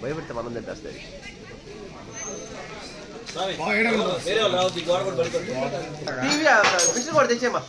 భయపెడితే మనం TV machine కూడా తెచ్చేమ్మా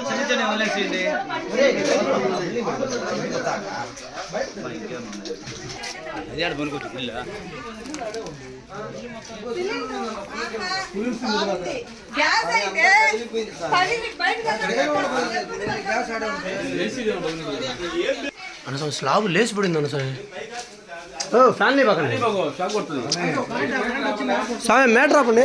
చిన్న చిన్న వదిలేసేయండి అది పనుకోవచ్చు పిల్ల స్వామి స్లాబ్ లేచి పడింది అన్న స్వామి ఫ్యాన్ పక్కన స్వామి మేటర్ ఆపండి.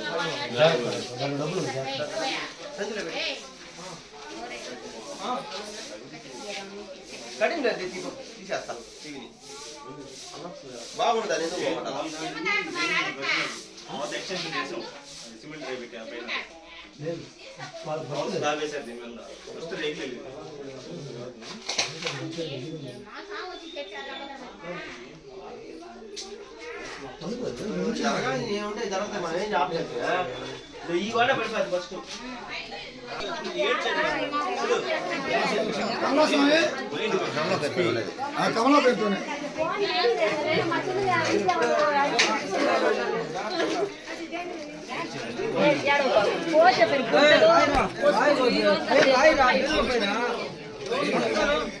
కటింగ్ లేదు తీసుకో తీసేస్తా టీవీని బాగుంటుంది ఎందుకు బాగుంటుందా జరగాలి ఏముంటే జరుగుతాయి మనం ఏం చెప్పలేదు ఇదో ఈ వాడే పడిపోతుంది ఫస్ట్ పక్కన పెడితే అమ్మని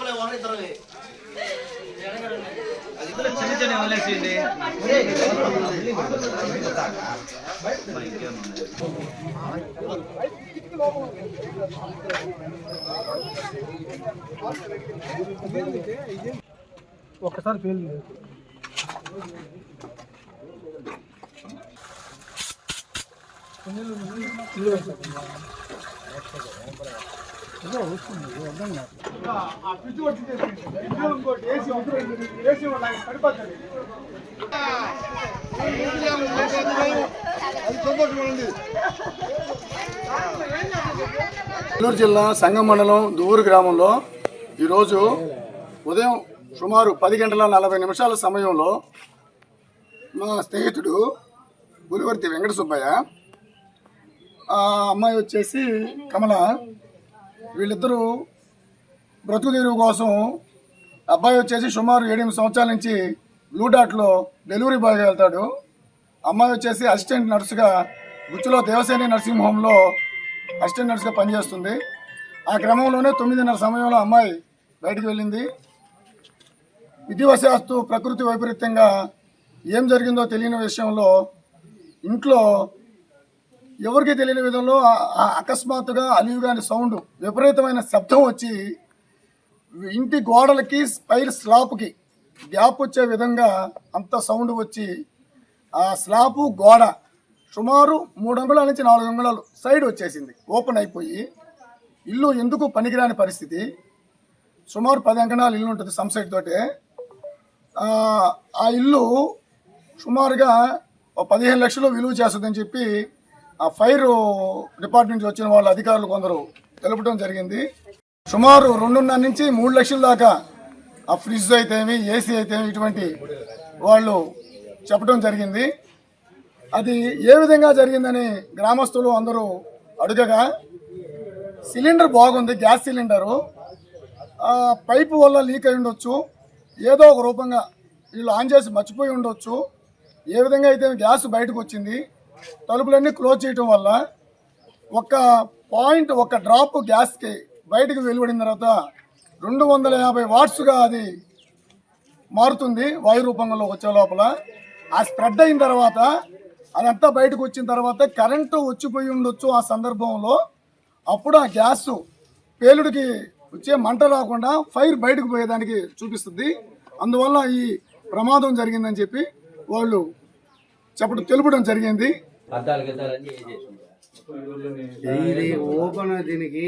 చిన్న చిన్న వదిలేసేయండి ఒక్కసారి పేలు నెల్లూరు జిల్లా సంగం మండలం దూరు గ్రామంలో ఈరోజు ఉదయం సుమారు పది గంటల నలభై నిమిషాల సమయంలో మా స్నేహితుడు గురువర్తి వెంకట సుబ్బయ్య ఆ అమ్మాయి వచ్చేసి కమల వీళ్ళిద్దరూ బ్రతుకు తెరువు కోసం అబ్బాయి వచ్చేసి సుమారు ఏడెనిమిది సంవత్సరాల నుంచి బ్లూ డాట్లో డెలివరీ బాయ్గా వెళ్తాడు. అమ్మాయి వచ్చేసి అసిస్టెంట్ నర్సుగా గుచ్చులో దేవసేని నర్సింగ్ హోమ్లో అసిస్టెంట్ నర్సుగా పనిచేస్తుంది. ఆ క్రమంలోనే తొమ్మిదిన్నర సమయంలో అమ్మాయి బయటికి వెళ్ళింది. విధివశాస్తు ప్రకృతి వైపరీత్యంగా ఏం జరిగిందో తెలియని విషయంలో ఇంట్లో ఎవరికి తెలియని విధంలో ఆ- అకస్మాత్తుగా అలియుగాని సౌండ్ విపరీతమైన శబ్దం వచ్చి ఇంటి గోడలకి పైర్ స్లాబ్కి గ్యాప్ వచ్చే విధంగా అంత సౌండ్ వచ్చి ఆ స్లాబు గోడ సుమారు మూడు అంగుళాల నుంచి నాలుగు అంగుళాలు సైడ్ వచ్చేసింది. ఓపెన్ అయిపోయి ఇల్లు ఎందుకు పనికిరాని పరిస్థితి? సుమారు పది అంకణాలు ఇల్లు ఉంటుంది సమ్ సైడ్ తోటే. ఆ, ఆ ఇల్లు సుమారుగా ఒక పదిహేను లక్షలు విలువ చేస్తుందని చెప్పి ఆ ఫైర్ డిపార్ట్మెంట్ నుంచి వచ్చిన వాళ్ళ అధికారులు కొందరు తెలపడం జరిగింది. సుమారు రెండున్నర నుంచి మూడు లక్షల దాకా ఆ ఫ్రిడ్జ్ అయితేమి ఏసీ అయితేమి ఇటువంటి వాళ్ళు చెప్పడం జరిగింది. అది ఏ విధంగా జరిగిందని గ్రామస్తులు అందరూ అడుగగా సిలిండర్ బాగుంది గ్యాస్ సిలిండరు. పైపు వల్ల లీక్ అయి ఉండొచ్చు. ఏదో ఒక రూపంగా వీళ్ళు ఆన్ చేసి మర్చిపోయి ఉండొచ్చు. ఏ విధంగా అయితే గ్యాస్ బయటకు వచ్చింది. తలుపులన్నీ క్లోజ్ చేయటం వల్ల ఒక పాయింట్ ఒక డ్రాప్ గ్యాస్కి బయటకు వెలువడిన తర్వాత రెండు వందల యాభై వాట్స్గా అది మారుతుంది వాయు రూపంలో వచ్చే లోపల. ఆ స్ప్రెడ్ అయిన తర్వాత అదంతా బయటకు వచ్చిన తర్వాత కరెంటు వచ్చిపోయి ఉండొచ్చు ఆ సందర్భంలో. అప్పుడు ఆ గ్యాస్ పేలుడికి వచ్చే మంట రాకుండా ఫైర్ బయటకు పోయేదానికి చూపిస్తుంది. అందువల్ల ఈ ప్రమాదం జరిగిందని చెప్పి వాళ్ళు చెప్పడం తెలుపడం జరిగింది. ఇది ఓపెన్ దీనికి.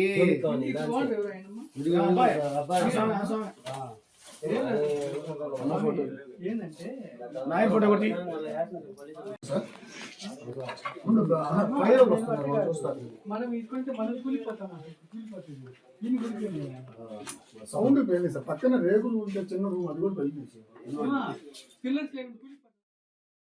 సౌండ్ పేలి సార్. పక్కన రేగులు ఉండే చిన్న రూమ్ అది కూడా లేకుండా